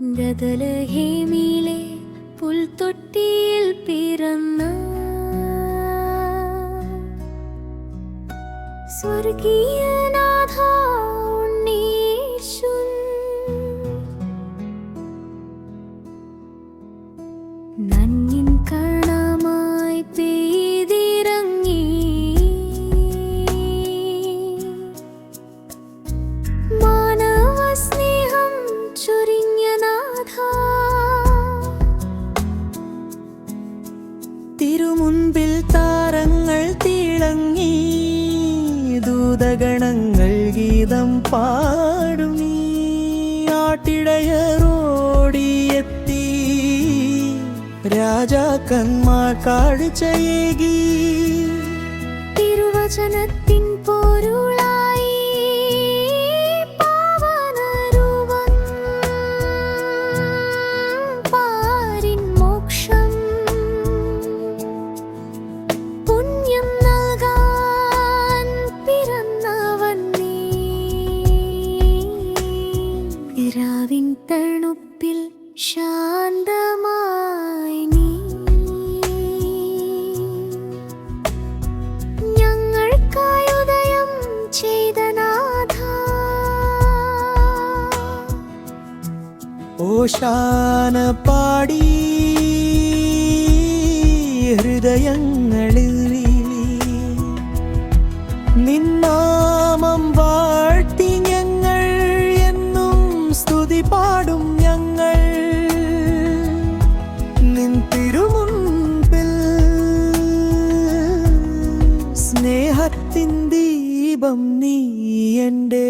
ഗദലഹേമിയിലെ പുൽത്തൊട്ടിയിൽ പിറന്ന സ്വർഗീയനാഥ ഉണ്ണീശുൻ. നന്നിൻ തിരുമുൻപിൽ താരങ്ങൾ തിളങ്ങി ദൂതഗണങ്ങൾ ഗീതം പാടുമീ ആട്ടിടയറോടിയെത്തി രാജാക്കന്മാർ കാഴ്ചയേകി. തിരുവചനത്തിൻ ഇരാവിൻ തണുപ്പിൽ ശാന്തമായി നീ. ഓശാന പാടി ഹൃദയങ്ങളിൽ പാടും ഞങ്ങൾ. നിൻ തിരുമുൻപിൽ സ്നേഹത്തിൻ ദീപം നീ എന്റെ